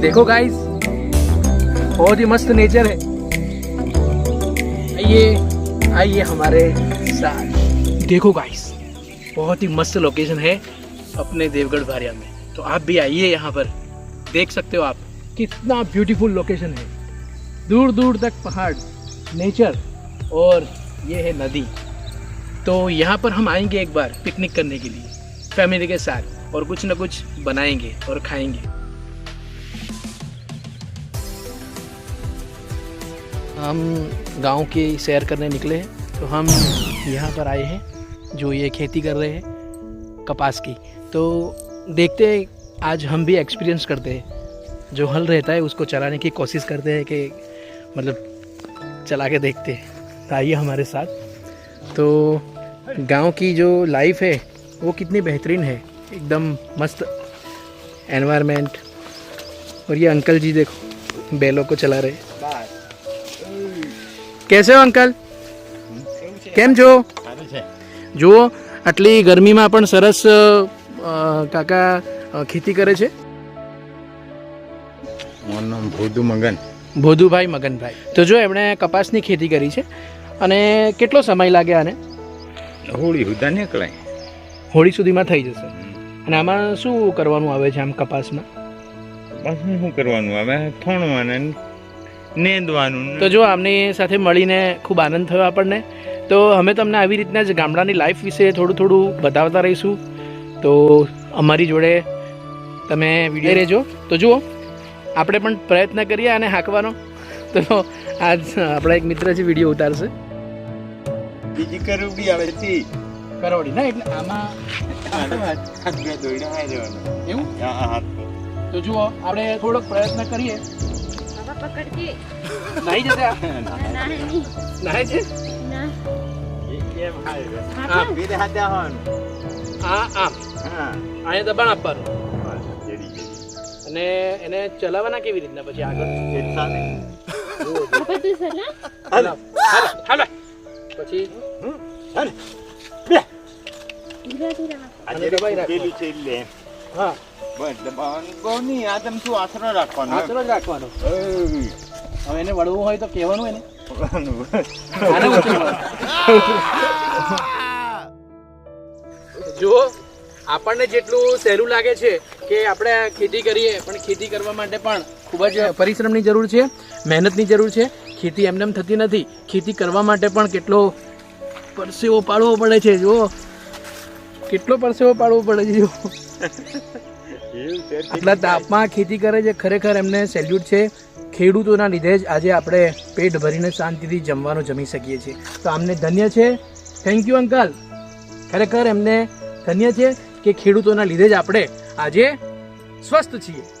देखो गाइस बहुत ही मस्त नेचर है। आइए आइए हमारे साथ। देखो गाइस बहुत ही मस्त लोकेशन है अपने देवगढ़ बारिया में। तो आप भी आइए यहाँ पर, देख सकते हो आप कितना ब्यूटीफुल लोकेशन है। दूर दूर तक पहाड़ नेचर और ये है नदी। तो यहाँ पर हम आएँगे एक बार पिकनिक करने के लिए फैमिली के साथ और कुछ ना कुछ बनाएँगे और खाएँगे। हम गाँव की सैर करने निकले हैं तो हम यहाँ पर आए हैं, जो ये खेती कर रहे हैं, कपास की। तो देखते हैं, आज हम भी एक्सपीरियंस करते हैं। जो हल रहता है, उसको चलाने की कोशिश करते हैं कि मतलब चला के देखते हैं। आइए हमारे साथ। तो गाँव की जो लाइफ है, वो कितनी बेहतरीन है। एकदम मस्त एनवायरनमेंट और ये अंकल जी देखो, बैलों को चला रहे કેસે અંકલ? કેમ છો? જુઓ આટલી ગરમીમાં પણ સરસ કાકા ખેતી કરે છે? ભોદુ મગન. ભોદુભાઈ મગનભાઈ. તો જો એમણે કપાસની ખેતી કરી છે. અને કેટલો સમય લાગે આને? હોળી સુધા નીકળાય. હોળી સુધીમાં થઈ જશે. અને આમાં શું કરવાનું આવે છે આમ કપાસમાં? કપાસમાં શું કરવાનું? આવે થોણવાના નેંદવાનું. તો જો આમની સાથે મળીને ખૂબ આનંદ થયો આપણને. તો અમે તમને આવી રીતના જ ગામડાની લાઈફ વિશે થોડું થોડું બતાવતા રહીશું. તો અમારી જોડે તમે વીડિયો રહેજો. તો જુઓ આપણે પણ પ્રયત્ન કરીએ અને હાંકવાનો. તો આજ આપણા એક મિત્ર છે વીડિયો ઉતારશે. બીજી કરવડી આવે છે. કરોડી ના એટલે આમાં એવું? હા હા તો જુઓ આપણે થોડોક પ્રયત્ન કરીએ. પકડ કે નાહી જશે આ? નહીં નાહે છે ના એમ હાય હા બે હાથ આવવાનું આ આમ હા અહીંયા દબાણ આપવાનું બસ જડી જડી અને એને ચલાવવાના કેવી રીતના પછી આગળ સાથે બધું સલા હાલો હાલો હાલો પછી હાલે ધીરે ધીરે આ દબાઈ રાખવાનું. છે એટલે હા. બસ દબાવવાનું. બહુ આ તમ શું આશરો રાખવાનો? આશરો રાખવાનો. હવે એને વળવું હોય તો કહેવાનું એને. જો જુઓ આપણને જેટલું સહેલું લાગે છે કે આપણે ખેતી કરીએ પણ ખેતી કરવા માટે પણ ખૂબ જ પરિશ્રમની જરૂર છે મહેનતની જરૂર છે. ખેતી એમને એમ થતી નથી. ખેતી કરવા માટે પણ કેટલો પરસેવો પાડવો પડે છે જુઓ. કેટલો પરસેવો પાડવો પડે છે જુઓ. આટલા તાપમાં ખેતી કરે છે ખરેખર એમને સેલ્યુટ છે. ખેડૂતોના લીધે જ આજે આપણે પેટ ભરીને શાંતિથી જમવાનું જમી શકીએ છીએ. તો આમને ધન્ય છે. થેન્ક યુ અંકલ ખરેખર એમને ધન્ય છે કે ખેડૂતોના લીધે જ આપણે આજે સ્વસ્થ છીએ.